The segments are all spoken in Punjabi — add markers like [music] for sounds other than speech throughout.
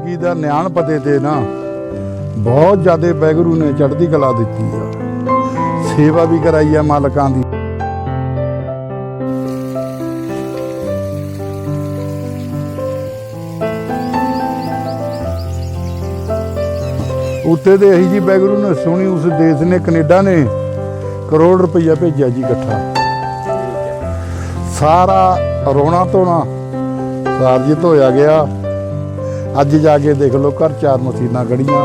ਜ਼ਿੰਦਗੀ ਦਾ ਨਿਆਣ ਪਤੇ ਤੇ ਨਾ ਬਹੁਤ ਜ਼ਿਆਦੇ ਬੈਗਰੂ ਨੇ ਚੜ੍ਹਦੀ ਕਲਾ ਦਿੱਤੀ ਆ। ਸੇਵਾ ਵੀ ਕਰਾਈ ਆ ਮਾਲਕਾਂ ਦੀ। ਉੱਤੇ ਦੇ ਇਹੀ ਜੀ ਬੈਗਰੂ ਨੇ ਸੁਣੀ, ਉਸ ਦੇਸ਼ ਨੇ, ਕੈਨੇਡਾ ਨੇ ਕਰੋੜ ਰੁਪਈਆ ਭੇਜਿਆ ਜੀ ਇਕੱਠਾ। ਸਾਰਾ ਰੋਣਾ ਧੋਣਾ ਸਾਰਜਿਤ ਹੋਇਆ ਗਿਆ। ਅੱਜ ਜਾ ਕੇ ਦੇਖ ਲਓ, ਘਰ ਚਾਰ ਮਸ਼ੀਨਾਂ ਖੜੀਆਂ।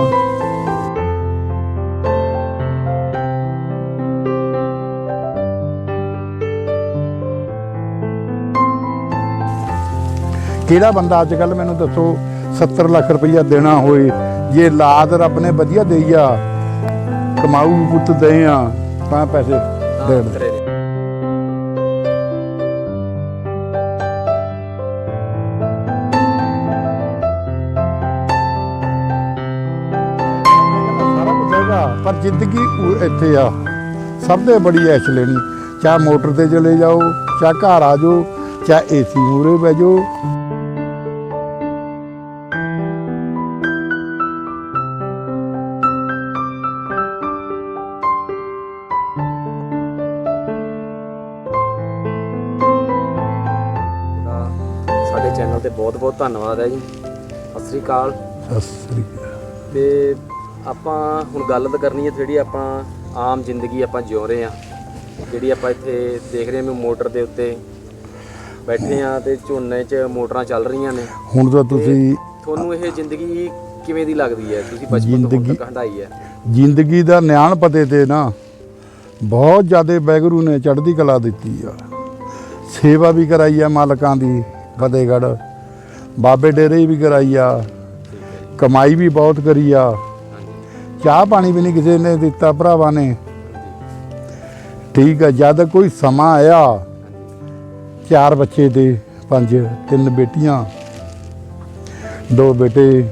ਕਿਹੜਾ ਬੰਦਾ ਅੱਜ ਕੱਲ ਮੈਨੂੰ ਦੱਸੋ 70 ਲੱਖ ਰੁਪਈਆ ਦੇਣਾ ਹੋਏ, ਜੇ ਲਾਦ ਰੱਬ ਨੇ ਵਧੀਆ ਦੇਈ ਆ, ਕਮਾਊ ਪੁੱਤ ਦੇ ਆ ਤਾਂ ਪੈਸੇ ਦੇ ਜ਼ਿੰਦਗੀ ਉਹ ਇੱਥੇ ਆ। ਸਭ ਤੋਂ ਬੜੀ ਐਸ਼ ਲੈਣੀ। ਚਾਹ ਮੋਟਰ ਤੇ ਚਲੇ ਜਾਓ ਚਾਹ ਘਰ ਆ ਜਾਓ ਚਾਹ ਏਸੀ ਮੂਰੇ ਬਹਿ ਜਾਓ। ਸਾਡੇ ਚੈਨਲ ਤੇ ਬਹੁਤ ਬਹੁਤ ਧੰਨਵਾਦ ਹੈ ਜੀ। ਸਤਿ ਸ੍ਰੀ ਅਕਾਲ। ਸਤਿ ਸ੍ਰੀ ਅਕਾਲ। ਤੇ ਆਪਾਂ ਹੁਣ ਗੱਲ ਤਾਂ ਕਰਨੀ ਹੈ ਜਿਹੜੀ ਆਪਾਂ ਆਮ ਜ਼ਿੰਦਗੀ ਆਪਾਂ ਜਿਉ ਰਹੇ ਆ ਜਿਹੜੀ ਆਪਾਂ ਇੱਥੇ ਦੇਖ ਰਹੇ ਹਾਂ ਵੀ ਮੋਟਰ ਦੇ ਉੱਤੇ ਬੈਠੇ ਆ ਤੇ ਝੋਨੇ 'ਚ ਮੋਟਰਾਂ ਚੱਲ ਰਹੀਆਂ ਨੇ। ਹੁਣ ਤਾਂ ਤੁਸੀਂ ਤੁਹਾਨੂੰ ਇਹ ਜ਼ਿੰਦਗੀ ਕਿਵੇਂ ਦੀ ਲੱਗਦੀ ਹੈ? ਤੁਸੀਂ ਬਚਪਨ ਤੋਂ ਤੱਕ ਹੰਡਾਈ ਹੈ। ਜ਼ਿੰਦਗੀ ਦਾ ਨਿਆਣ ਪਤੇ ਤੇ ਨਾ ਬਹੁਤ ਜ਼ਿਆਦੇ ਬੈਗਰੂ ਨੇ ਚੜ੍ਹਦੀ ਕਲਾ ਦਿੱਤੀ ਆ। ਸੇਵਾ ਵੀ ਕਰਾਈ ਆ ਮਾਲਕਾਂ ਦੀ ਫਤਿਹਗੜ੍ਹ। ਬਾਬੇ ਡੇਰੇ ਵੀ ਕਰਾਈ ਆ। ਕਮਾਈ ਵੀ ਬਹੁਤ ਕਰੀ ਆ। ਚਾਹ ਪਾਣੀ ਵੀ ਨਹੀਂ ਕਿਸੇ ਨੇ ਦਿੱਤਾ ਭਰਾਵਾਂ ਨੇ। ਠੀਕ ਆ ਜਦ ਕੋਈ ਸਮਾਂ ਆਇਆ ਚਾਰ ਬੱਚੇ ਤੇ ਪੰਜ ਤਿੰਨ ਬੇਟੀਆਂ ਦੋ ਬੇਟੇ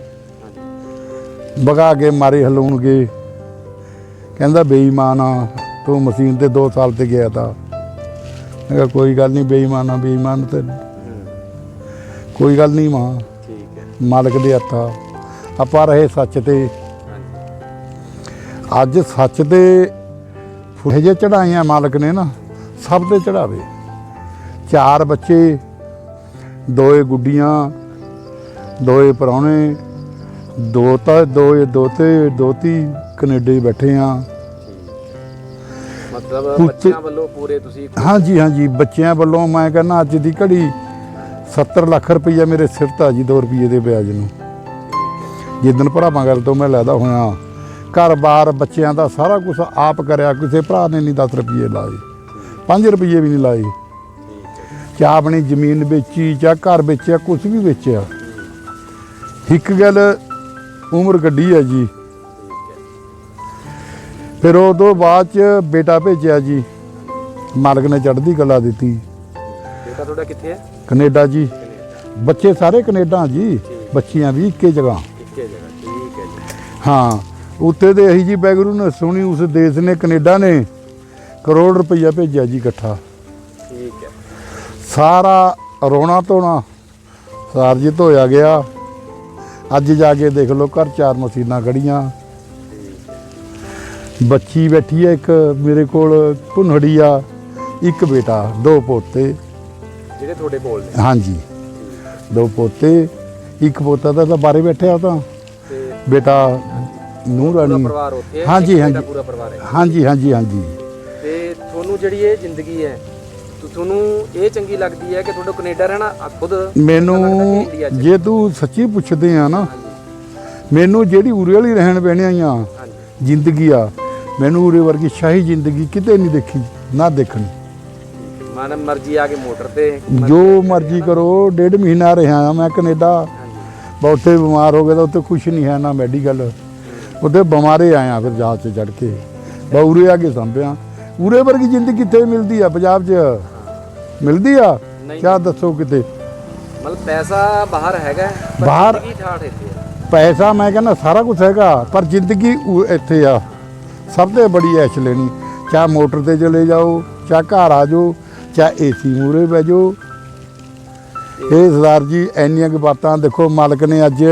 ਭਗਾ ਕੇ ਮਾਰੇ ਹਲਾਉਣਗੇ ਕਹਿੰਦਾ ਬੇਈਮਾਨ ਆ ਤੂੰ ਮਸ਼ੀਨ ਤੇ 2 ਸਾਲ ਤੇ ਗਿਆ ਤਾਂ। ਮੈਂ ਕਿਹਾ ਕੋਈ ਗੱਲ ਨਹੀਂ ਬੇਈਮਾਨ ਆ ਬੇਈਮਾਨ ਤੇ ਕੋਈ ਗੱਲ ਨਹੀਂ ਮਾਂ। ਠੀਕ ਹੈ। ਮਾਲਕ ਦੇ ਹੱਥਾਂ। ਆਪਾਂ ਰਹੇ ਸੱਚ ਤੇ। ਅੱਜ ਸੱਚ ਤੇ ਫੁੱਟੇ ਜੇ ਚੜਾਈਆਂ ਮਾਲਕ ਨੇ ਨਾ ਸਭ ਤੇ ਚੜਾਵੇ ਚਾਰ ਬੱਚੇ ਦੋਏ ਗੁੱਡੀਆਂ ਦੋਏ ਪਰੌਣੇ ਦੋ ਤਾਂ ਦੋਏ ਦੋਤੇ ਦੋਤੀ ਕੈਨੇਡਾ ਹੀ ਬੈਠੇ ਆ। ਮਤਲਬ ਬੱਚਿਆਂ ਵੱਲੋਂ ਪੂਰੇ ਤੁਸੀਂ ਹਾਂਜੀ ਹਾਂਜੀ ਬੱਚਿਆਂ ਵੱਲੋਂ ਮੈਂ ਕਹਿੰਦਾ ਅੱਜ ਦੀ ਘੜੀ 70 ਲੱਖ ਰੁਪਈਆ ਮੇਰੇ ਸਿਰ ਤਾਂ ਜੀ 2 ਰੁਪਏ ਦੇ ਵਿਆਜ ਨੂੰ। ਜਿੱਦਣ ਭਰਾਵਾਂ ਗੱਲ ਤੋਂ ਮੈਂ ਲੈਦਾ ਹੋਇਆ ਘਰ-ਬਾਰ ਬੱਚਿਆਂ ਦਾ ਸਾਰਾ ਕੁਝ ਆਪ ਕਰਿਆ ਕਿਸੇ ਭਰਾ ਨੇ ਨਹੀਂ 10 ਰੁਪਏ ਲਾਏ 5 ਰੁਪਏ ਵੀ ਨਹੀਂ ਲਾਏ। ਚਾਹ ਆਪਣੀ ਜ਼ਮੀਨ ਵੇਚੀ ਜਾਂ ਘਰ ਵੇਚਿਆ ਕੁਝ ਵੀ ਵੇਚਿਆ। ਇੱਕ ਗੱਲ ਉਮਰ ਗੱਡੀ ਹੈ ਜੀ। ਫਿਰ ਉਹ ਤੋਂ ਬਾਅਦ ਚ ਬੇਟਾ ਭੇਜਿਆ ਜੀ। ਮਾਲਕ ਨੇ ਚੜ੍ਹਦੀ ਕਲਾ ਦਿੱਤੀ। ਬੇਟਾ ਤੁਹਾਡਾ ਕਿੱਥੇ ਹੈ? ਕੈਨੇਡਾ ਜੀ। ਬੱਚੇ ਸਾਰੇ ਕੈਨੇਡਾ ਜੀ। ਬੱਚੀਆਂ ਵੀ ਇੱਕੇ ਜਗ੍ਹਾ। ਇੱਕੇ ਜਗ੍ਹਾ ਠੀਕ ਹੈ ਜੀ। ਹਾਂ। ਉੱਤੇ ਦੇ ਇਹੀ ਜੀ ਬੈਗਰੂ ਨੇ ਸੁਣੀ ਉਸ ਦੇਸ਼ ਨੇ ਕੈਨੇਡਾ ਨੇ ਕਰੋੜ ਰੁਪਈਆ ਭੇਜਿਆ ਜੀ ਇਕੱਠਾ। ਠੀਕ ਹੈ। ਸਾਰਾ ਰੋਣਾ ਧੋਣਾ ਸਾਰਜਿਤ ਹੋਇਆ ਗਿਆ। ਅੱਜ ਜਾ ਕੇ ਦੇਖ ਲਓ ਘਰ ਚਾਰ ਮਸ਼ੀਨਾਂ ਖੜੀਆਂ। ਬੱਚੀ ਬੈਠੀ ਹੈ ਇੱਕ ਮੇਰੇ ਕੋਲ ਭੁੰਨੜੀ ਆ ਇੱਕ ਬੇਟਾ ਦੋ ਪੋਤੇ। ਜਿਹੜੇ ਤੁਹਾਡੇ ਕੋਲ ਨੇ? ਹਾਂਜੀ। ਦੋ ਪੋਤੇ ਇੱਕ ਪੋਤਾ ਤਾਂ ਬਾਰੇ ਬੈਠਿਆ ਉਹ ਤੇ ਬੇਟਾ ਨੂੰਹ ਪੂਰਾ ਰਾਣੀ ਪਰਿਵਾਰ ਉੱਥੇ ਹੈ ਹਾਂਜੀ, ਹਾਂਜੀ। ਪੂਰਾ ਪਰਿਵਾਰ ਹੈ। ਹਾਂਜੀ ਹਾਂਜੀ ਹਾਂਜੀ। ਤੇ ਤੁਹਾਨੂੰ ਜਿਹੜੀ ਇਹ ਜ਼ਿੰਦਗੀ ਹੈ ਤੁਹਾਨੂੰ ਇਹ ਚੰਗੀ ਲੱਗਦੀ ਹੈ ਕਿ ਤੁਹਾਡਾ ਕੈਨੇਡਾ ਰਹਿਣਾ ਖੁਦ ਮੈਨੂੰ? ਜੇ ਤੂੰ ਸੱਚੀ ਪੁੱਛਦੇ ਆ ਨਾ ਮੈਨੂੰ ਜਿਹੜੀ ਉਰੇ ਵਾਲੀ ਰਹਿਣ ਪੈਣੀਆਂ ਆ ਜ਼ਿੰਦਗੀ ਆ ਮੈਨੂੰ ਉਰੇ ਵਰਗੀ ਸ਼ਾਹੀ ਜ਼ਿੰਦਗੀ ਕਿਤੇ ਨਹੀਂ ਦੇਖੀ ਨਾ ਦੇਖਣੀ। ਮਨ ਮਰਜ਼ੀ ਆ ਕੇ ਮੋਟਰ ਤੇ ਜੋ ਮਰਜ਼ੀ ਕਰੋ ਡੇਢ ਮਹੀਨਾ ਰਿਹਾ ਮੈਂ ਕੈਨੇਡਾ ਬਹੁਤੇ ਬਿਮਾਰ ਹੋ ਗਏ ਤਾਂ ਉੱਥੇ ਕੁਝ ਨਹੀਂ ਹੈ ਨਾ ਮੈਡੀਕਲ। ਉੱਥੇ ਬਿਮਾਰੇ ਆਇਆ ਫਿਰ ਜਹਾਜ਼ 'ਚ ਚੜ ਕੇ। ਬਾ ਉਰੇ ਆ ਕੇ ਸੰਭਿਆ। ਉਰੇ ਵਰਗੀ ਜ਼ਿੰਦਗੀ ਕਿੱਥੇ ਮਿਲਦੀ ਆ ਪੰਜਾਬ 'ਚ? ਮਿਲਦੀ ਆ। ਕਿਆ ਦੱਸੋ ਕਿਤੇ? ਮਤਲਬ ਪੈਸਾ ਬਾਹਰ ਹੈਗਾ। ਬਾਹਰ- ਪੈਸਾ ਮੈਂ ਕਹਿੰਦਾ ਸਾਰਾ ਕੁਝ ਹੈਗਾ ਪਰ ਜ਼ਿੰਦਗੀ ਇੱਥੇ ਆ। ਸਭ ਤੋਂ ਬੜੀ ਐਸ਼ ਲੈਣੀ। ਚਾਹ ਮੋਟਰ ਤੇ ਚਲੇ ਜਾਓ ਚਾਹ ਘਰ ਆ ਜਾਓ ਚਾਹ ਏਸੀ ਮੂਰੇ ਬਹਿ ਜਾਓ। ਇਹ ਸਰਦਾਰ ਜੀ ਇੰਨੀਆਂ ਕੁ ਬਾਤਾਂ ਦੇਖੋ ਮਾਲਕ ਨੇ ਅੱਜ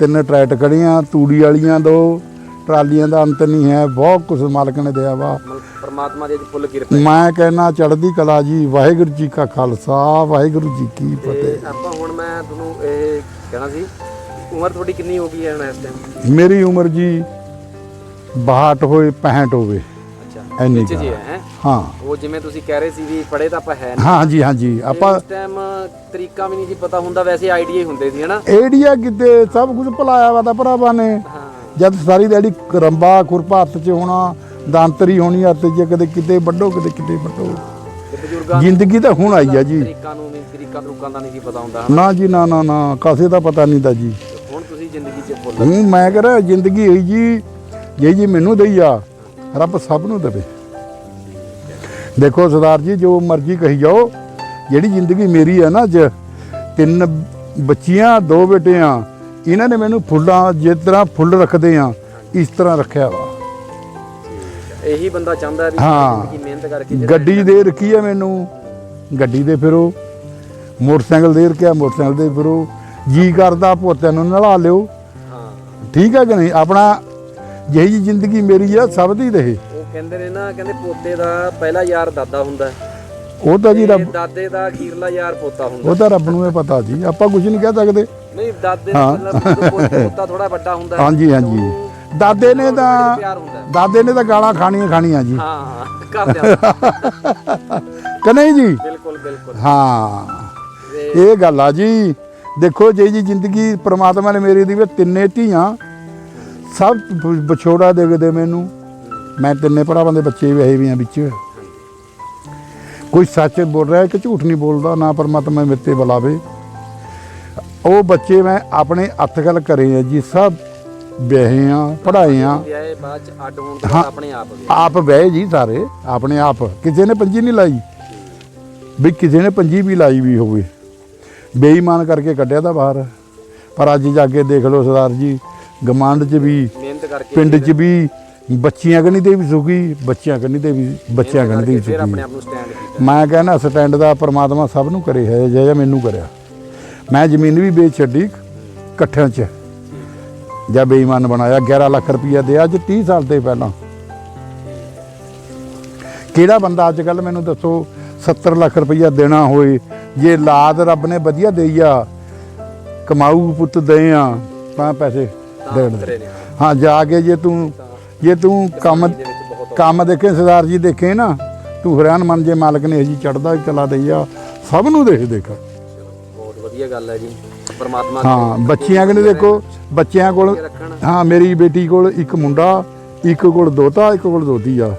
ਤਿੰਨ ਟਰੈਟ ਖੜੀਆਂ ਤੂੜੀ ਵਾਲੀਆਂ ਦੋ ਟਰਾਲੀਆਂ ਦਾ ਅੰਤ ਨਹੀਂ ਹੈ ਬਹੁਤ ਕੁਝ ਮਾਲਕ ਨੇ ਦਿਆ ਵਾ। ਪਰਮਾਤਮਾ ਦੀ ਫੁੱਲ ਕਿਰਪਾ। ਮੈਂ ਕਹਿਣਾ ਚੜ੍ਹਦੀ ਕਲਾ ਜੀ ਵਾਹਿਗੁਰੂ ਜੀ ਕਾ ਖਾਲਸਾ ਵਾਹਿਗੁਰੂ ਜੀ ਕੀ ਫਤਿਹ। ਆਪਾਂ ਹੁਣ ਮੈਂ ਤੁਹਾਨੂੰ ਇਹ ਕਹਿਣਾ ਸੀ ਉਮਰ ਤੁਹਾਡੀ ਕਿੰਨੀ ਹੋ ਗਈ ਹੈ ਹੁਣ ਇਸ ਟਾਈਮ ਮੇਰੀ ਉਮਰ ਜੀ 62 ਹੋਏ 65 ਹੋਵੇ। ਇੰਨੀ ਵਿੱਚ ਜੀ ਹੈ। ਹੈ। ਉਹ ਜਿਵੇਂ ਤੁਸੀਂ ਕਹਿ ਰਹੇ ਸੀ ਵੀ ਪੜੇ ਤਾਂ ਆਪਾਂ ਹੈ ਨਹੀਂ। ਹਾਂ ਜੀ ਹਾਂ ਜੀ ਆਪਾਂ ਇਸ ਟਾਈਮ ਤਰੀਕਾ ਵੀ ਨਹੀਂ ਜੀ ਪਤਾ ਹੁੰਦਾ ਵੈਸੇ ਆਈਡੀਆ ਹੀ ਹੁੰਦੇ ਸੀ ਹਨਾ? ਏੜੀਆ ਕਿਤੇ ਸਭ ਕੁਝ ਭੁਲਾਇਆ ਵਾ ਤਾਂ ਭਰਾਵਾਂ ਨੇ। ਹਾਂ। ਜਦ ਸਾਰੀ ਦਿਹਾੜੀ ਕਰੰਬਾ ਖੁਰਪਾ ਹੱਥ 'ਚ ਹੋਣਾ ਦਾੰਤਰੀ ਹੋਣੀ ਹੱਥ 'ਚ ਕਦੇ ਕਿਤੇ ਵੱਡੋ ਕਦੇ ਕਿਤੇ ਵੱਡੋ ਤੇ ਬਜ਼ੁਰਗਾਂ ਜ਼ਿੰਦਗੀ ਤਾਂ ਹੁਣ ਆਈ ਆ ਜੀ। ਤਰੀਕਾਂ ਨੂੰ ਵੀ ਤਰੀਕਾਂ ਤਰੂਕਾਂ ਦਾ ਨਹੀਂ ਸੀ ਪਤਾ ਹੁੰਦਾ ਹਨਾ? ਨਾ ਜੀ ਨਾ ਨਾ ਨਾ। ਕਾਸੇ ਦਾ ਪਤਾ ਨਹੀਂ ਦਾ ਜੀ। ਹੁਣ ਤੁਸੀਂ ਜ਼ਿੰਦਗੀ 'ਚ ਹੂੰ ਮੈਂ ਕਹ ਰਿਹਾ ਜ਼ਿੰਦਗੀ ਹੋਈ ਜੀ। ਜੇ ਜੀ ਮੈਨੂੰ ਦਈ ਆ ਰੱਬ ਸਭ ਨੂੰ ਦੇਵੇ। ਦੇਖੋ ਸਰਦਾਰ ਜੀ ਜੋ ਮਰਜ਼ੀ ਕਹੀ ਜਾਓ ਜਿਹੜੀ ਜ਼ਿੰਦਗੀ ਮੇਰੀ ਹੈ ਨਾ ਅੱਜ ਤਿੰਨ ਬੱਚੀਆਂ ਦੋ ਬੇਟੇ ਆ ਇਹਨਾਂ ਨੇ ਮੈਨੂੰ ਫੁੱਲਾਂ ਜਿਸ ਤਰ੍ਹਾਂ ਫੁੱਲ ਰੱਖਦੇ ਆ ਇਸ ਤਰ੍ਹਾਂ ਰੱਖਿਆ ਵਾ। ਇਹੀ ਬੰਦਾ ਚਾਹੁੰਦਾ ਵੀ ਹਾਂ। ਜ਼ਿੰਦਗੀ ਮਿਹਨਤ ਕਰਕੇ ਗੱਡੀ ਦੇ ਰੱਖੀ ਹੈ ਮੈਨੂੰ ਗੱਡੀ ਦੇ ਫਿਰੋ ਮੋਟਰਸਾਈਕਲ ਦੇ ਰੱਖਿਆ ਮੋਟਰਸਾਈਕਲ ਦੇ ਫਿਰੋ ਜੀ ਕਰਦਾ ਪੋਤਿਆਂ ਨੂੰ ਨਲਾ ਲਿਓ। ਹਾਂ। ਠੀਕ ਹੈ ਕਿ ਨਹੀਂ? ਆਪਣਾ ਜਿਹੀ ਜੀ ਜ਼ਿੰਦਗੀ ਮੇਰੀ ਆ ਸਭ ਦੀ ਰਹੇ। ਉਹ ਕਹਿੰਦੇ ਨੇ ਨਾ ਕਹਿੰਦੇ ਪੋਤੇ ਦਾ ਪਹਿਲਾ ਯਾਰ ਦਾਦਾ ਹੁੰਦਾ। ਉਹ ਤਾਂ ਜੀ ਰੱਬ ਦਾਦੇ ਦਾ ਅਖੀਰਲਾ ਯਾਰ ਪੋਤਾ ਹੁੰਦਾ। ਉਹ ਤਾਂ ਰੱਬ ਨੂੰ ਇਹ ਪਤਾ ਜੀ ਆਪਾਂ ਕੁਝ ਨਹੀਂ ਕਹਿ ਸਕਦੇ। ਨਹੀਂ ਦਾਦੇ ਦਾ ਪੋਤੇ ਥੋੜਾ ਵੱਡਾ ਹੁੰਦਾ। ਹਾਂਜੀ ਹਾਂਜੀ। ਦਾਦੇ ਨੇ ਤਾਂ। ਦਾਦੇ ਨੇ ਤਾਂ ਗਾਲਾਂ ਖਾਣੀਆਂ ਖਾਣੀਆਂ ਜੀ। ਹਾਂ ਹਾਂ। ਘਰ ਦੇ [laughs] ਕਿ ਨਹੀਂ ਜੀ? ਬਿਲਕੁਲ ਬਿਲਕੁਲ। ਹਾਂ। ਇਹ ਗੱਲ ਆ ਜੀ। ਦੇਖੋ ਜੇ ਜੀ ਜ਼ਿੰਦਗੀ ਪ੍ਰਮਾਤਮਾ ਨੇ ਮੇਰੀ ਦੀ ਵੀ ਤਿੰਨੇ ਧੀਆਂ ਸਭ ਵਿਛੋੜਾ ਦੇ ਦੇ ਮੈਨੂੰ। ਮੈਂ ਤਿੰਨੇ ਭਰਾਵਾਂ ਦੇ ਬੱਚੇ ਵੀ ਵੀ ਆ ਵਿੱਚ। ਕੋਈ ਸੱਚ ਬੋਲ ਰਿਹਾ ਕਿ ਝੂਠ ਨਹੀਂ ਬੋਲਦਾ ਨਾ ਪਰਮਾਤਮਾ ਮੇਰੇ ਤੇ ਬੁਲਾਵੇ। ਉਹ ਬੱਚੇ ਮੈਂ ਆਪਣੇ ਹੱਥ ਗੱਲ ਕਰੇ ਆ ਜੀ ਸਭ ਵਿਆਹੇ ਆ ਪੜ੍ਹਾਏ ਆ। ਵਿਆਹੇ ਬਾਅਦ ਚ ਅੱਡ ਹੋਣ ਤੋਂ ਹਾਂ। ਬਾਅਦ ਆਪਣੇ ਆਪ ਆਪ ਬਹਿ ਜੀ ਸਾਰੇ ਆਪਣੇ ਆਪ। ਕਿਸੇ ਨੇ ਪੰਜੀ ਨਹੀਂ ਲਾਈ। ਵੀ ਕਿਸੇ ਨੇ ਪੰਜੀ ਵੀ ਲਾਈ ਵੀ ਹੋਵੇ। ਬੇਈਮਾਨ ਕਰਕੇ ਕੱਢਿਆ ਤਾਂ ਬਾਹਰ। ਪਰ ਅੱਜ ਜਾ ਕੇ ਦੇਖ ਲਓ ਸਰਦਾਰ ਜੀ ਗਮਾਂਡ 'ਚ ਵੀ ਮਿਹਨਤ ਕਰਕੇ ਪਿੰਡ 'ਚ ਵੀ ਬੱਚੀਆਂ ਕਨੀ ਤੇ ਵੀ ਸੁਖੀ ਬੱਚਿਆਂ ਕਨੀ ਤੇ ਵੀ ਬੱਚਿਆਂ ਕਨੀ ਤੇ ਵੀ ਫਿਰ ਆਪਣੇ ਸੁਖੀ ਆਪ ਨੂੰ ਸਟੈਂਡ ਕੀਤਾ। ਮੈਂ ਕਹਿੰਦਾ ਸਟੈਂਡ ਦਾ ਪ੍ਰਮਾਤਮਾ ਸਭ ਨੂੰ ਕਰੇ ਹੈ ਜਿਹਾ ਮੈਨੂੰ ਕਰਿਆ। ਮੈਂ ਜ਼ਮੀਨ ਵੀ ਵੇਚ ਛੱਡੀ ਇਕੱਠਿਆਂ 'ਚ। ਜਾਂ ਬੇਈਮਾਨ ਬਣਾਇਆ 11 ਲੱਖ ਰੁਪਈਆ ਦੇ ਅੱਜ 30 ਸਾਲ ਤੇ ਪਹਿਲਾਂ। ਕਿਹੜਾ ਬੰਦਾ ਅੱਜ ਕੱਲ ਮੈਨੂੰ ਦੱਸੋ 70 ਲੱਖ ਰੁਪਈਆ ਦੇਣਾ ਹੋਏ ਜੇ ਲਾਦ ਰੱਬ ਨੇ ਵਧੀਆ ਦੇਈ ਆ ਕਮਾਊ ਪੁੱਤ ਦੇ ਆ ਤਾਂ ਪੈਸੇ। ਦੇ ਦੇ ਤੇਰੇ ਨੇ ਹਾਂ। ਜਾ ਕੇ ਜੇ ਤੂੰ ਜੇ ਤੂੰ ਕੰਮ ਕੰਮ ਦੇਖੇ ਸਰਦਾਰ ਜੀ ਦੇਖੇ ਨਾ ਤੂੰ ਹੈਰਾਨ ਮੰਨ ਜੇ ਮਾਲਕ ਨੇ ਜੀ ਚੜਦਾ ਕਲਾ ਦਈ ਆ ਸਭ ਨੂੰ ਦੇਖ ਦੇਖ। ਬਹੁਤ ਵਧੀਆ ਗੱਲ ਹੈ ਜੀ। ਪਰਮਾਤਮਾ ਹਾਂ ਬੱਚੀਆਂ ਕਹਿੰਦੇ ਦੇਖੋ ਬੱਚਿਆਂ ਕੋਲ ਹਾਂ। ਮੇਰੀ ਬੇਟੀ ਕੋਲ ਇੱਕ ਮੁੰਡਾ ਇੱਕ ਕੋਲ ਦੋਤਾ ਇੱਕ ਕੋਲ ਦੋਤੀ ਆ।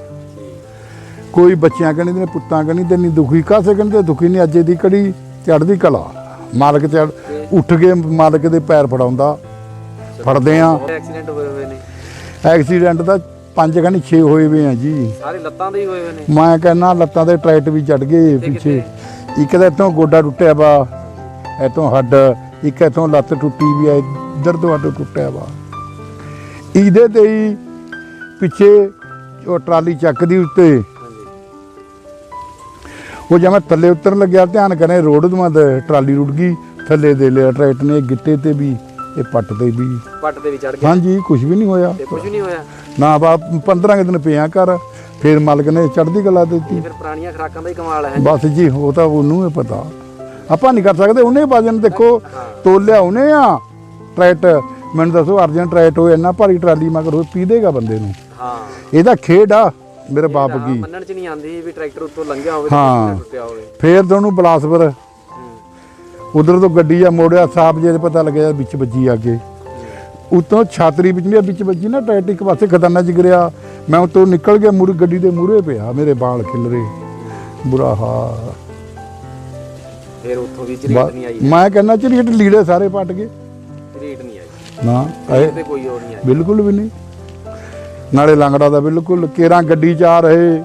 ਕੋਈ ਬੱਚਿਆਂ ਕਹਿੰਦੇ ਨੇ ਪੁੱਤਾਂ ਕਹਿੰਦੇ ਤੇ ਨਹੀਂ ਦੁਖੀ ਕਾਸੇ ਕਹਿੰਦੇ ਦੁਖੀ ਨਹੀਂ ਅੱਜੇ ਦੀ ਕੜੀ ਚੜਦੀ ਕਲਾ। ਮਾਲਕ ਚੜ ਉੱਠ ਕੇ ਮਾਲਕ ਦੇ ਪੈਰ ਫੜਾਉਂਦਾ। ਫੜਦੇ ਆ ਐਕਸੀਡੈਂਟ ਹੋਏ ਹੋਏ ਨੇ। ਐਕਸੀਡੈਂਟ ਦਾ ਪੰਜ ਕਹਿੰਦੇ 6 ਹੋਏ ਵੇ ਆ ਜੀ। ਸਾਰੇ ਲੱਤਾਂ ਦੇ ਹੀ ਹੋਏ ਹੋਏ ਨੇ। ਮੈਂ ਕਹਿੰਦਾ ਲੱਤਾਂ ਦੇ ਟਰੈਕਟ ਵੀ ਚੜ ਗਏ ਪਿੱਛੇ। ਇੱਕ ਤਾਂ ਇੱਥੋਂ ਗੋਡਾ ਟੁੱਟਿਆ ਵਾ ਇੱਥੋਂ ਹੱਡ ਇੱਕ ਇੱਥੋਂ ਲੱਤ ਟੁੱਟੀ ਵੀ ਆ ਇੱਧਰ ਤੋਂ ਹੱਡ ਟੁੱਟਿਆ ਵਾ। ਇਹਦੇ ਤੇ ਹੀ ਪਿੱਛੇ ਉਹ ਟਰਾਲੀ ਚੱਕਦੀ ਉੱਤੇ। ਉਹ ਜਦ ਮੈਂ ਥੱਲੇ ਉਤਰਨ ਲੱਗਿਆ ਧਿਆਨ ਕਰੇ ਰੋਡ ਤੋਂ ਟਰਾਲੀ ਰੁੜ ਗਈ ਥੱਲੇ ਦੇ ਲਿਆ ਟਰੈਕਟ ਨੇ ਗਿੱਟੇ ਤੇ ਵੀ। ਇਹ ਪੱਟ ਤੇ ਵੀ। ਪੱਟ ਦੇ ਵੀ ਚੜ ਗਿਆ। ਹਾਂਜੀ ਕੁਝ ਵੀ ਨਹੀਂ ਹੋਇਆ। ਤੇ ਕੁਝ ਨਹੀਂ ਹੋਇਆ। ਨਾ ਬਾ 15 ਕੁ ਦਿਨ ਪਿਆ ਕਰ ਫਿਰ ਮਾਲਕ ਨੇ ਚੜ੍ਹਦੀ ਕਲਾ ਦਿੱਤੀ। ਇਹ ਫਿਰ ਪੁਰਾਣੀਆਂ ਖਰਾਕਾਂ ਦਾ ਹੀ ਕਮਾਲ ਹੈ। ਬਸ ਜੀ ਉਹ ਤਾਂ ਉਹਨੂੰ ਹੀ ਪਤਾ। ਆਪਾਂ ਨਹੀਂ ਕਰ ਸਕਦੇ ਉਹਨੇ ਵਜਨ ਦੇਖੋ ਤੋਲਿਆ ਉਹਨੇ ਆ ਟਰੈਟ ਮੈਨੂੰ ਦੱਸੋ ਅਰਜਨ ਟਰੈਟ ਹੋਏ ਇੰਨਾ ਭਾਰੀ ਟਰਾਲੀ ਮਗਰ ਉਹ ਪੀ ਦੇਗਾ ਬੰਦੇ ਨੂੰ? ਹਾਂ। ਇਹਦਾ ਖੇਡ ਆ ਮੇਰੇ ਬਾਪ ਕੀ। ਮੰਨਣ ਚ ਨਹੀਂ ਆਂਦੀ ਵੀ ਟਰੈਕਟਰ ਉੱਤੋਂ ਲੰਘਿਆ ਹੋਵੇ ਤੇ ਹਾਂ। ਟੁੱਟਿਆ ਹੋਵੇ। ਫੇਰ ਤੁਹਾਨੂੰ ਬਲਾਸਪੁਰ। ਉਧਰ ਤੋਂ ਗੱਡੀ ਆ ਮੋੜਿਆ ਸਾਫ਼ ਜੇ ਪਤਾ ਲੱਗਿਆ ਵਿੱਚ ਵੱਜੀ ਕੇ ਉਤੋਂ ਛਾਤਰੀ ਵਿੱਚ ਨਹੀਂ ਵਿੱਚ ਵੱਜੀ ਨਾ ਟਰੈਟ ਇੱਕ ਪਾਸੇ ਖਦਾਨਾ ਚ ਗਿਰਿਆ। ਮੈਂ ਉਤੋਂ ਨਿਕਲ ਗਿਆ ਮੂਰੇ ਗੱਡੀ ਦੇ ਮੂਰੇ ਪਿਆ ਮੇਰੇ ਬਾਲ ਖਿਲਰੇ ਬੁਰਾ ਹਾਲ। ਫਿਰ ਉੱਥੋਂ ਵੀ ਝਰੀਟ ਨਹੀਂ ਆਈ। ਮੈਂ ਕਹਿੰਦਾ ਝਰੀਟ ਲੀੜੇ ਸਾਰੇ ਪੱਟ ਗਏ। ਝਰੀਟ ਨਹੀਂ ਆਈ। ਨਾ ਤੇ ਕੋਈ ਹੋਰ ਨਹੀਂ ਆਈ। ਬਿਲਕੁਲ ਵੀ ਨਹੀਂ। ਨਾਲੇ ਲੰਗੜਾ ਦਾ ਬਿਲਕੁਲ ਕੇਰਾਂ ਗੱਡੀ ਚ ਆ ਰਹੇ।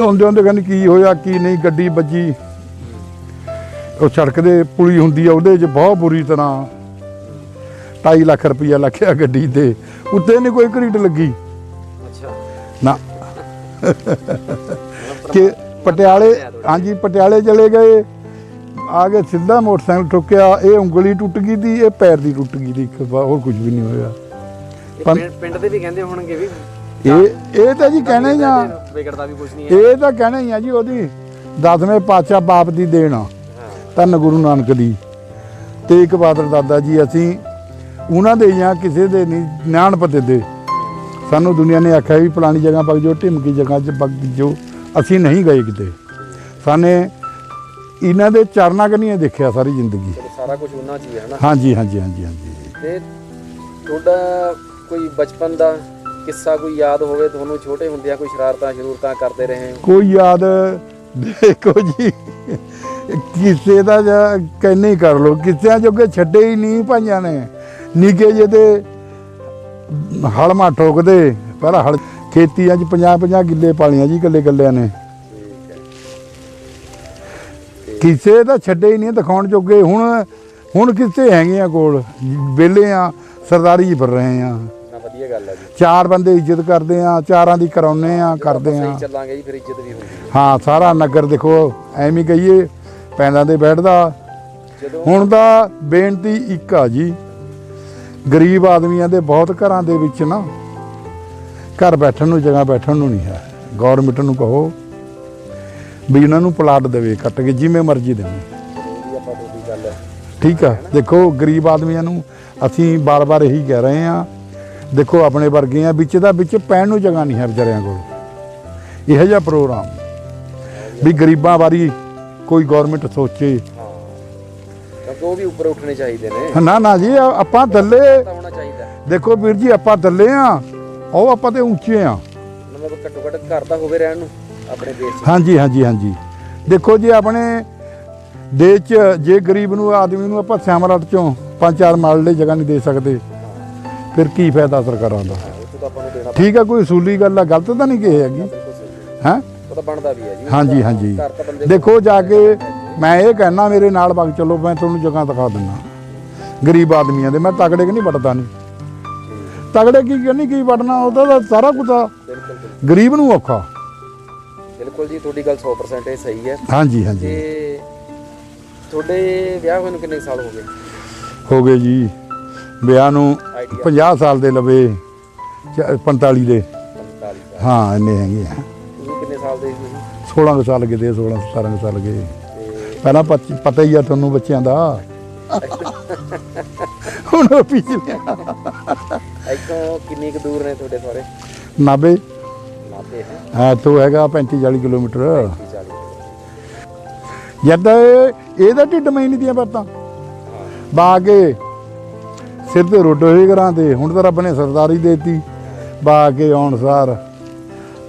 ਆਉਂਦੇ ਆਉਂਦੇ ਕਹਿੰਦੇ ਕੀ ਹੋਇਆ ਕੀ ਨਹੀਂ ਗੱਡੀ ਵੱਜੀ। ਉਹ ਸੜਕ ਦੇ ਪੁਲੀ ਹੁੰਦੀ ਆ ਉਹਦੇ 'ਚ ਬਹੁਤ ਬੁਰੀ ਤਰ੍ਹਾਂ 2.5 ਲੱਖ ਰੁਪਈਆ ਲੱਗਿਆ ਗੱਡੀ ਤੇ। ਉੱਤੇ ਨਹੀਂ ਕੋਈ ਘਰੀਟ ਲੱਗੀ। ਅੱਛਾ। ਨਾ। ਕਿ ਪਟਿਆਲੇ ਹਾਂਜੀ ਪਟਿਆਲੇ ਚਲੇ ਗਏ। ਆ ਕੇ ਸਿੱਧਾ ਮੋਟਰਸਾਈਕਲ ਠੁੱਕਿਆ ਇਹ ਉਂਗਲੀ ਟੁੱਟ ਗਈ ਦੀ ਇਹ ਪੈਰ ਦੀ ਟੁੱਟ ਗਈ ਦੀ ਹੋਰ ਕੁਝ ਵੀ ਨਹੀਂ ਹੋਇਆ। ਪਿੰਡ- ਦੇ ਵੀ ਕਹਿੰਦੇ ਹੋਣਗੇ ਵੀ। ਇਹ ਇਹ ਤਾਂ ਜੀ ਕਹਿਣਾ ਹੀ ਆ। ਵਿਗੜਦਾ ਵੀ ਕੁਝ ਨਹੀਂ ਹੈ। ਇਹ ਤਾਂ ਕਹਿਣਾ ਹੀ ਆ ਜੀ ਉਹਦੀ ਦਸਵੇਂ ਪਾਤਸ਼ਾਹ ਬਾਪ ਦੀ ਦੇਣ ਆ। ਧੰਨ ਗੁਰੂ ਨਾਨਕ ਦੀ ਤੇ ਇੱਕ ਬਾਦਰ ਦਾਦਾ ਜੀ ਅਸੀਂ ਉਹਨਾਂ ਦੇ ਜਾਂ ਕਿਸੇ ਦੇ ਨਹੀਂ ਨਿਆਣ ਪਤੇ ਦੇ। ਸਾਨੂੰ ਦੁਨੀਆ ਨੇ ਆਖਿਆ ਵੀ ਫਲਾਣੀ ਜਗ੍ਹਾ ਪੱਕ ਜੋ ਢਿਮਕੀ ਜਗ੍ਹਾ 'ਚ ਪੱਕ ਜੋ ਅਸੀਂ ਨਹੀਂ ਗਏ ਕਿਤੇ। ਸਾਨੇ ਇਹਨਾਂ ਦੇ ਚਰਨਾਂ ਕਨੀਆਂ ਦੇਖਿਆ ਸਾਰੀ ਜ਼ਿੰਦਗੀ। ਸਾਰਾ ਕੁਝ ਉਹਨਾਂ 'ਚ ਹੀ ਹੈ ਨਾ। ਹਾਂਜੀ ਹਾਂਜੀ ਹਾਂਜੀ ਹਾਂਜੀ। ਤੇ ਤੁਹਾਡਾ ਕੋਈ ਬਚਪਨ ਦਾ ਕਿੱਸਾ ਕੋਈ ਯਾਦ ਹੋਵੇ? ਤੁਹਾਨੂੰ ਛੋਟੇ ਹੁੰਦਿਆਂ ਕੋਈ ਸ਼ਰਾਰਤਾਂ ਸ਼ਰੂਰਤਾਂ ਕਰਦੇ ਰਹੇ ਹੋ? ਕੋਈ ਯਾਦ ਦੇਖੋ ਜੀ। ਕਿਸੇ ਦਾ ਜਾਂ ਕਹਿੰਨੇ ਹੀ ਕਰ ਲੋ ਕਿਸਿਆਂ ਜੋਗੇ ਛੱਡੇ ਹੀ ਨਹੀਂ ਭਾਈਆਂ ਨੇ। ਨਿੱਕੇ ਜਿਹੇ ਦੇ ਹਲ ਮਾ ਠੋਕਦੇ ਪਹਿਲਾਂ ਹਲ ਖੇਤੀਆਂ 'ਚ 50 50 ਕਿੱਲੇ ਪਾਲੀਆਂ ਜੀ ਇਕੱਲੇ ਇਕੱਲਿਆਂ ਨੇ। ਕਿਸੇ ਦਾ ਛੱਡੇ ਹੀ ਨਹੀਂ ਦਿਖਾਉਣ ਜੋਗੇ। ਹੁਣ ਹੁਣ ਕਿੱਥੇ ਹੈਗੇ ਆ ਕੋਲ? ਵਿਹਲੇ ਆ ਸਰਦਾਰੀ ਜੀ ਫਿਰ ਰਹੇ ਆ। ਵਧੀਆ ਗੱਲ ਹੈ ਜੀ। ਚਾਰ ਬੰਦੇ ਇੱਜ਼ਤ ਕਰਦੇ ਆ ਚਾਰਾਂ ਦੀ ਕਰਾਉਨੇ ਆ ਕਰਦੇ ਆ। ਸਹੀ ਚੱਲਾਂਗੇ ਜੀ ਫਿਰ ਇੱਜ਼ਤ ਵੀ ਹੁੰਦੀ ਹੈ ਹਾਂ ਸਾਰਾ ਨਗਰ ਦੇਖੋ ਐਵੇਂ ਹੀ ਕਹੀਏ ਪੈਂਦਾਂ ਤੇ ਬੈਠਦਾ। ਹੁਣ ਦਾ ਬੇਨਤੀ ਇੱਕ ਆ ਜੀ ਗਰੀਬ ਆਦਮੀਆਂ ਦੇ ਬਹੁਤ ਘਰਾਂ ਦੇ ਵਿੱਚ ਨਾ ਘਰ ਬੈਠਣ ਨੂੰ ਜਗ੍ਹਾ ਬੈਠਣ ਨੂੰ ਨਹੀਂ ਹੈ। ਗਵਰਨਮੈਂਟ ਨੂੰ ਕਹੋ ਵੀ ਉਹਨਾਂ ਨੂੰ ਪਲਾਟ ਦੇਵੇ ਕੱਟ ਕੇ ਜਿਵੇਂ ਮਰਜ਼ੀ ਦੇਵੇ। ਠੀਕ ਆ। ਦੇਖੋ ਗਰੀਬ ਆਦਮੀਆਂ ਨੂੰ ਅਸੀਂ ਬਾਰ-ਬਾਰ ਇਹੀ ਕਹਿ ਰਹੇ ਆ ਦੇਖੋ ਆਪਣੇ ਵਰਗੇ ਆ ਵਿੱਚ ਦਾ ਵਿੱਚ ਪੈਣ ਨੂੰ ਜਗ੍ਹਾ ਨਹੀਂ ਹੈ ਵਿਚਾਰਿਆਂ ਕੋਲ। ਇਹੋ ਜਿਹਾ ਪ੍ਰੋਗਰਾਮ ਵੀ ਗਰੀਬਾਂ ਬਾਰੇ ਕੋਈ ਗਵਰਨਮੈਂਟ ਸੋਚੇ। ਹਾਂ। ਕਿਉਂਕਿ ਉਹ ਵੀ ਉੱਪਰ ਉੱਠਣੇ ਚਾਹੀਦੇ ਨੇ। ਨਾ ਨਾ ਜੀ ਆ- ਆਪਾਂ ਥੱਲੇ ਤਾਂ ਹੋਣਾ ਚਾਹੀਦਾ। ਹੈ। ਦੇਖੋ ਵੀਰ ਜੀ ਆਪਾਂ ਥੱਲੇ ਆ। ਉਹ ਆਪਾਂ ਤੇ ਉੱਚੇ ਆ। ਮਤਲਬ ਘੱਟੋ ਘੱਟ ਘਰ ਤਾਂ ਹੋਵੇ ਰਹਿਣ ਨੂੰ ਆਪਣੇ ਦੇਸ਼ 'ਚ। ਹਾਂਜੀ ਹਾਂਜੀ ਹਾਂਜੀ। ਦੇਖੋ ਜੀ ਆਪਣੇ ਦੇਸ਼ 'ਚ ਜੇ ਗਰੀਬ ਨੂੰ ਆਦਮੀ ਨੂੰ ਆਪਾਂ ਸਿਆਮਰਟ ਚੋਂ ਪੰਜ ਚਾਰ ਮਾਰਲੇ ਜਗ੍ਹਾ ਨਹੀਂ ਦੇ ਸਕਦੇ ਫਿਰ ਕੀ ਫਾਇਦਾ ਸਰਕਾਰਾਂ ਦਾ? ਹਾਂ, ਉਹ ਤਾਂ ਆਪਾਂ ਨੂੰ ਦੇਣਾ ਠੀਕ ਆ ਕੋਈ ਅਸੂਲੀ ਗੱਲ ਆ ਗਲਤ ਤਾਂ ਨਹੀਂ ਕਹੀ ਹੈਗੀ। ਬਿਲਕੁਲ ਸਹੀ। ਹੈ? ਉਹ ਤਾਂ ਬਣਦਾ ਵੀ ਹੈ ਜੀ। ਹਾਂਜੀ ਹਾਂਜੀ। ਘਰ ਤਾਂ ਬੰਦੇ ਦੇਖੋ ਜਾ ਕੇ ਮੈਂ ਇਹ ਕਹਿਣਾ ਮੇਰੇ ਨਾਲ ਵਗ ਚਲੋ ਮੈਂ ਤੁਹਾਨੂੰ ਜਗ੍ਹਾ ਦਿਖਾ ਦਿੰਦਾ। ਗਰੀਬ ਆਦਮੀਆਂ ਦੇ ਮੈਂ ਤਗੜੇ ਕਿ ਨਹੀਂ ਵੜਦਾ ਨਹੀਂ ਤਗੜੇ ਕੀ ਕਰਨੀ ਕੀ ਵੜਨਾ ਉਹਦਾ ਤਾਂ ਸਾਰਾ ਕੁਝ। ਗਰੀਬ ਨੂੰ ਔਖਾ। ਬਿਲਕੁਲ ਜੀ ਤੁਹਾਡੀ ਗੱਲ 100% ਇਹ ਸਹੀ ਹੈ। ਹਾਂਜੀ ਹਾਂਜੀ। ਤੇ ਤੁਹਾਡੇ ਵਿਆਹ ਹੋਏ ਨੂੰ ਕਿੰਨੇ ਸਾਲ ਹੋ ਗਏ? ਹੋ ਗਏ ਜੀ। ਵਿਆਹ ਨੂੰ ਆਈਡੀਆ। 50 ਸਾਲ ਦੇ ਲਵੇ ਚ- 45 ਦੇ। 45 ਸਾਲ। ਹਾਂ ਇੰਨੇ ਹੈਗੇ ਆ। ਦੇ ਸੀ ਤੁਸੀਂ 16 ਕੁ ਸਾਲ ਕਿਤੇ 16 17 ਕੁ ਸਾਲ ਗਏ ਪਹਿਲਾਂ ਪਤ- ਪਤਾ ਹੀ ਆ ਤੁਹਾਨੂੰ ਬੱਚਿਆਂ ਦਾ। ਹੁਣ ਉਹ ਪਿਛਲੇ ਇੱਥੋਂ ਕਿੰਨੀ ਕੁ ਦੂਰ ਨੇ ਤੁਹਾਡੇ ਸਾਰੇ? ਨਾਬੇ ਨਾਤੇ ਹੈ? ਹਾਂ ਤੋਂ ਹੈਗਾ 35 40 ਕਿਲੋਮੀਟਰ। 30 40 ਜਦ ਇਹ- ਇਹਦਾ ਢਿੱਡ ਮੈਂ ਨਹੀਂ ਦੀਆਂ ਬਾਤਾਂ ਹਾਂ। ਬਾ ਕੇ ਸਿਰ ਤੇ ਰੋਟੋ ਹੀ ਕਰਾਂ ਤੇ ਹੁਣ ਤਾਂ ਰੱਬ ਨੇ ਸਰਦਾਰੀ ਦੇਤੀ। ਬਾ ਕੇ ਆਉਣ ਸਾਰ।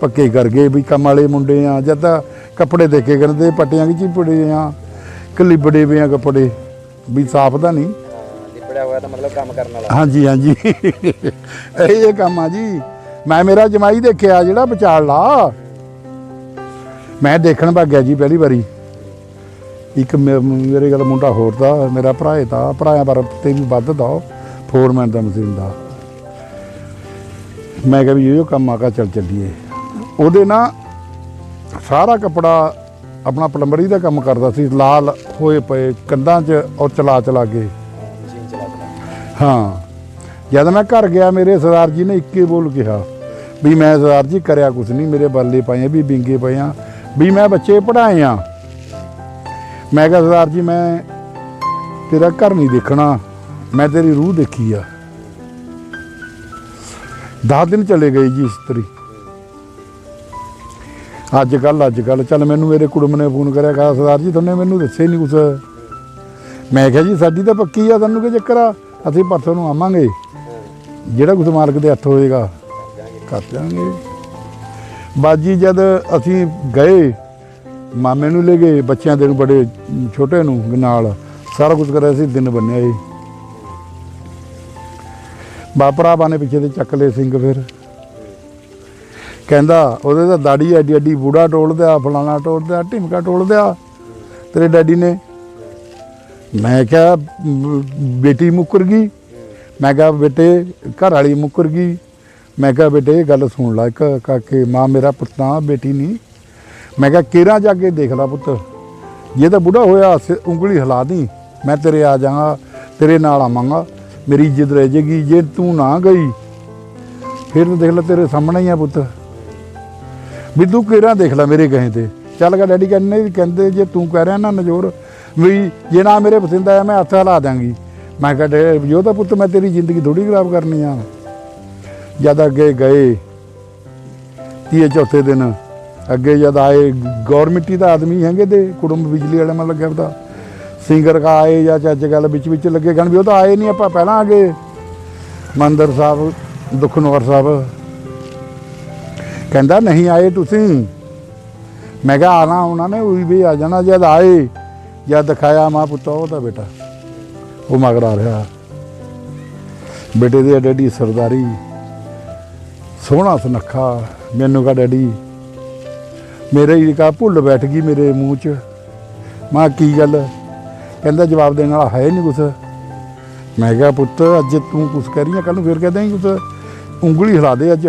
ਪੱਕੇ ਕਰ ਗਏ ਵੀ ਕੰਮ ਵਾਲੇ ਮੁੰਡੇ ਆ ਜਦ ਤਾਂ ਕੱਪੜੇ ਦੇਖੇ ਕਰਦੇ ਪੱਟੀਆਂ ਕੀ ਚਿਪੜੇ ਆ ਕਲਿਬੜੇ ਵੇ ਆ ਕੱਪੜੇ ਵੀ ਸਾਫ਼ ਤਾਂ ਨਹੀਂ। ਹਾਂ ਲਿਪੜਿਆ ਹੋਇਆ ਤਾਂ ਮਤਲਬ ਕੰਮ ਕਰਨ ਵਾਲਾ। ਹਾਂਜੀ ਹਾਂਜੀ। ਇਹ ਇਹ ਕੰਮ ਆ ਜੀ। ਮੈਂ ਮੇਰਾ ਜਮਾਈ ਦੇਖਿਆ ਜਿਹੜਾ ਵਿਚਾਲ ਲਾ। ਮੈਂ ਦੇਖਣ ਭੱਗ ਗਿਆ ਜੀ ਪਹਿਲੀ ਵਾਰੀ। ਇੱਕ ਮੇਰੇ ਕੋਲ ਮੁੰਡਾ ਹੋਰ ਦਾ ਮੇਰਾ ਭਰਾ ਹੈ ਤਾਂ ਭਰਾਇਆ ਪਰ ਤੇ ਵੀ ਵੱਧ ਦਾ ਫੋਰਮੈਨ ਦਾ ਮਸ਼ੀਨ ਦਾ। ਮੈਂ ਕਿਹਾ ਵੀ ਇਹ ਕੰਮ ਆਕਾ ਚੱਲ ਚੱਲੀਏ। ਉਹਦੇ ਨਾ ਸਾਰਾ ਕਪੜਾ ਆਪਣਾ ਪਲੰਬਰੀ ਦਾ ਕੰਮ ਕਰਦਾ ਸੀ ਲਾਲ ਹੋਏ ਪਏ ਕੰਧਾਂ 'ਚ ਔਰ ਚਲਾ ਚਲਾ ਕੇ। ਹਾਂ, ਜਦ ਮੈਂ ਘਰ ਗਿਆ ਮੇਰੇ ਸਰਦਾਰ ਜੀ ਨੇ ਇੱਕੇ ਬੋਲ ਕਿਹਾ ਵੀ ਮੈਂ ਸਰਦਾਰ ਜੀ ਕਰਿਆ ਕੁਛ ਨਹੀਂ ਮੇਰੇ ਬੱਲੇ ਪਏ ਆ ਵੀ ਬਿੰਗੇ ਪਏ ਆ ਵੀ ਮੈਂ ਬੱਚੇ ਪੜਾਏ ਆ। ਮੈਂ ਕਿਹਾ ਸਰਦਾਰ ਜੀ ਮੈਂ ਤੇਰਾ ਘਰ ਨਹੀਂ ਦੇਖਣਾ ਮੈਂ ਤੇਰੀ ਰੂਹ ਦੇਖੀ ਆ। 10 ਦਿਨ ਚਲੇ ਗਏ ਜੀ ਇਸਤਰੀ। ਅੱਜ ਕੱਲ ਅੱਜ ਕੱਲ ਚੱਲ ਮੈਨੂੰ ਮੇਰੇ ਕੁੜਮ ਨੇ ਫੋਨ ਕਰਿਆ, ਕਹਾ, ਸਰਦਾਰ ਜੀ ਤੁਹਾਨੂੰ ਮੈਨੂੰ ਦੱਸੇ ਨਹੀਂ ਕੁਛ। ਮੈਂ ਕਿਹਾ ਜੀ, ਸਾਡੀ ਤਾਂ ਪੱਕੀ ਆ ਤੁਹਾਨੂੰ ਕੀ ਚੱਕਰ ਆ? ਅਸੀਂ ਪਰਸੋਂ ਨੂੰ ਆਵਾਂਗੇ। ਜਿਹੜਾ ਕੁਝ ਮਾਲਕ ਦੇ ਹੱਥ ਹੋਏਗਾ, ਕਰ ਦਿਆਂਗੇ। ਬਾਜੀ, ਜਦ ਅਸੀਂ ਗਏ, ਮਾਮੇ ਨੂੰ ਲੈ ਗਏ, ਬੱਚਿਆਂ ਦੇ ਨੂੰ, ਬੜੇ ਛੋਟੇ ਨੂੰ ਨਾਲ, ਸਾਰਾ ਕੁਝ ਕਰਿਆ ਸੀ, ਦਿਨ ਬੰਨਿਆ ਏ। ਬਾਪਰਾ ਬਾਨੇ ਪਿੱਛੇ ਦੇ ਚੱਕ ਲਏ ਸਿੰਘ ਫਿਰ। ਕਹਿੰਦਾ, ਉਹਦੇ ਤਾਂ ਦਾੜੀ ਐਡੀ ਐਡੀ, ਬੂੜਾ ਟੋਲਦਿਆ ਫਲਾਣਾ ਟੋਲਦਿਆ ਢਿਮਕਾ ਟੋਲਦਿਆ ਤੇਰੇ ਡੈਡੀ ਨੇ? ਮੈਂ ਕਿਹਾ, ਬੇਟੀ ਮੁੱਕਰ ਗਈ। ਮੈਂ ਕਿਹਾ, ਬੇਟੇ, ਘਰ ਵਾਲੀ ਮੁੱਕਰ ਗਈ। ਮੈਂ ਕਿਹਾ, ਬੇਟੇ, ਇਹ ਗੱਲ ਸੁਣ ਲੈ ਇੱਕ, ਕਾਕੇ, ਮਾਂ ਮੇਰਾ ਪੁੱਤਾਂ ਬੇਟੀ ਨਹੀਂ। ਮੈਂ ਕਿਹਾ, ਕਿਹੜਾ ਜਾ ਕੇ ਦੇਖ ਲੈ ਪੁੱਤ? ਜੇ ਤਾਂ ਬੁੱਢਾ ਹੋਇਆ ਸ- ਉਂਗਲੀ ਹਿਲਾ ਦੀ। ਮੈਂ ਤੇਰੇ ਆ ਜਾਵਾਂਗਾ ਤੇਰੇ ਨਾਲ ਆਵਾਂਗਾ। ਮੇਰੀ ਇੱਜ਼ਤ ਰਹਿ ਜੇਗੀ, ਜੇ ਤੂੰ ਨਾ ਗਈ, ਫਿਰ ਤਾਂ ਦੇਖ ਲੈ ਤੇਰੇ ਸਾਹਮਣੇ ਹੀ ਆ ਪੁੱਤ। ਵੀ ਤੂੰ ਕਿਹੜਾ ਦੇਖ ਲੈ ਮੇਰੇ ਕਹੇ ਤੇ? ਚੱਲ ਗਾ ਡੈਡੀ ਕਹਿੰਦੇ ਕਹਿੰਦੇ ਜੇ ਤੂੰ ਕਹਿ ਰਿਹਾ ਨਾ ਨਜੋਰ, ਵੀ ਜੇ ਨਾ ਮੇਰੇ ਪਸੰਦ ਆਇਆ ਮੈਂ ਹੱਥ ਹਿਲਾ ਦਾਂਗੀ ਮੈਂ ਕਿਹਾ, ਡੇ ਜੋ ਤਾਂ ਪੁੱਤ ਮੈਂ ਤੇਰੀ ਜ਼ਿੰਦਗੀ ਥੋੜੀ ਖਰਾਬ ਕਰਨੀ ਆ। ਜਦ ਅੱਗੇ ਗਏ, ਤੀਏ ਚੌਥੇ ਦਿਨ, ਅੱਗੇ ਜਦ ਆਏ ਗੌਰਮਿੰਟੀ ਦਾ ਆਦਮੀ ਹੈਗੇ ਤੇ ਕੁੜਮ ਬਿਜਲੀ ਵਾਲੇ ਮਨ ਲੱਗਿਆ ਉਹਦਾ। ਸਿੰਗਰ ਕਾ ਆਏ ਜਾਂ ਚੱਜ ਗੱਲ ਵਿੱਚ ਵਿੱਚ ਲੱਗੇ ਗਣ ਵੀ ਉਹ ਤਾਂ ਆਏ ਨਹੀਂ ਆਪਾਂ ਪਹਿਲਾਂ ਆ ਗਏ ਮੰਦਰ ਸਾਹਿਬ ਦੁਖਨਵਾਰ ਸਾਹਿਬ ਕਹਿੰਦਾ, ਨਹੀਂ ਆਏ ਤੁਸੀਂ? ਮੈਂ ਕਿਹਾ, ਆਣਾ, ਉਹਨਾਂ ਨੇ ਉਹੀ ਵੀ ਆ ਜਾਣਾ, ਜਦ ਆਏ, ਜਦ ਦਿਖਾਇਆ ਮਾਂ ਪੁੱਤ ਉਹਦਾ ਬੇਟਾ, ਉਹ ਮਗਰ ਆ ਰਿਹਾ। ਬੇਟੇ ਦੀ ਡੈਡੀ ਸਰਦਾਰੀ, ਸੋਹਣਾ ਸੁਨੱਖਾ, ਮੈਨੂੰ ਕਹਾ, ਡੈਡੀ, ਮੇਰੇ ਹੀ ਕਾ ਭੁੱਲ ਬੈਠ ਗਈ ਮੇਰੇ ਮੂੰਹ 'ਚ। ਮਾਂ ਕੀ ਗੱਲ? ਕਹਿੰਦਾ, ਜਵਾਬ ਦੇਣ ਵਾਲਾ ਹੈ ਨਹੀਂ ਕੁਛ। ਮੈਂ ਕਿਹਾ, ਪੁੱਤ, ਅੱਜ ਤੂੰ ਕੁਛ ਕਹਿ ਰਹੀ ਕੱਲ ਨੂੰ ਫਿਰ ਕਹਿ ਕੁਛ। ਉਂਗਲੀ ਹਿਲਾ ਦੇ ਅੱਜ।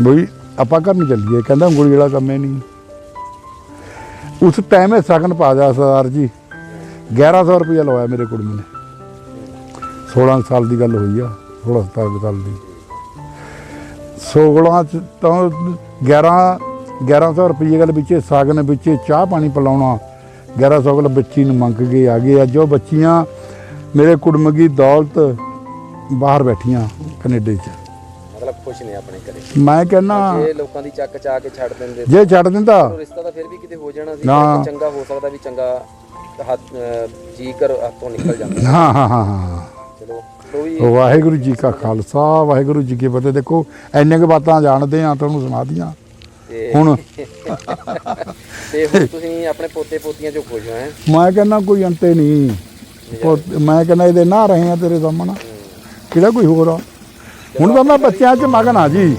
ਬਈ ਆਪਾਂ ਘਰ ਨੂੰ ਚੱਲੀਏ, ਕਹਿੰਦਾ ਉਂਗਲੀ ਵਾਲਾ ਕੰਮ ਹੈ ਨਹੀਂ। ਉਸ ਟਾਈਮ ਇਹ ਸਗਨ ਪਾ ਦਿਆ ਸਰਦਾਰ ਜੀ 1100 ਰੁਪਇਆ ਲਵਾਇਆ ਮੇਰੇ ਕੁੜਮੇ ਨੇ। 16 ਸਾਲ ਦੀ ਗੱਲ ਹੋਈ ਆ 16 17 ਸਾਲ ਦੀ। 16 ਚ ਤਾਂ 11 1100 ਰੁਪਏ ਗੱਲ ਵਿੱਚ, ਸਾਗਨ ਵਿੱਚ ਚਾਹ ਪਾਣੀ ਪਿਲਾਉਣਾ 1100 ਗੱਲ ਬੱਚੀ ਨੂੰ ਮੰਗ ਕੇ ਆ ਗਏ। ਅੱਜ ਉਹ ਬੱਚੀਆਂ ਮੇਰੇ ਕੁੜਮਗੀ ਦੌਲਤ ਬਾਹਰ ਬੈਠੀਆਂ ਕੈਨੇਡਾ 'ਚ। ਖੁਸ਼ ਨੇ ਆਪਣੇ ਘਰੇ। ਮੈਂ ਕਹਿੰਨਾ ਜੇ ਲੋਕਾਂ ਦੀ ਚੱਕ ਚਾ ਕੇ ਛੱਡ ਦਿੰਦੇ ਜੇ ਛੱਡ ਦਿੰਦਾ। ਤਾਂ ਰਿਸ਼ਤਾ ਤਾਂ ਫਿਰ ਵੀ ਕਿਤੇ ਹੋ ਜਾਣਾ ਸੀ। ਨਾ। ਚੰਗਾ ਹੋ ਸਕਦਾ ਵੀ ਚੰਗਾ ਹੱਥ ਅਹ, ਜੀ ਕਰ ਹੱਥੋਂ ਨਿਕਲ ਜਾਂਦਾ। ਹਾਂ ਹਾਂ ਹਾਂ ਹਾਂ ਚਲੋ ਉਹ ਵੀ ਵਾਹਿਗੁਰੂ ਜੀ ਕਾ ਖਾਲਸਾ ਵਾਹਿਗੁਰੂ ਜੀ ਕੀ ਫਤਿਹ। ਦੇਖੋ ਐਨੇ ਕੁ ਬਾਤਾਂ ਜਾਣਦੇ ਆ ਤੁਹਾਨੂੰ ਸੁਣਾ ਦੀਆਂ ਤੇ ਹੁਣ [laughs] ਤੇ ਹੁਣ ਤੁਸੀਂ ਆਪਣੇ ਪੋਤੇ ਪੋਤੀਆਂ ਚੋਂ ਖੁਸ਼ ਹੋ ਹੈ? ਮੈਂ ਕਹਿੰਦਾ ਕੋਈ ਅੰਤੇ ਨਹੀਂ। ਮੈਂ ਕਹਿੰਦਾ ਇਹਦੇ ਨਾ ਰਹੇ ਆ ਤੇਰੇ ਸਾਹਮਣੇ। ਕਿਹੜਾ ਕੋਈ ਹੋਰ ਆ? ਹੁਣ ਤਾਂ ਮੈਂ ਬੱਚਿਆਂ 'ਚ ਮਗਨ ਆ ਜੀ।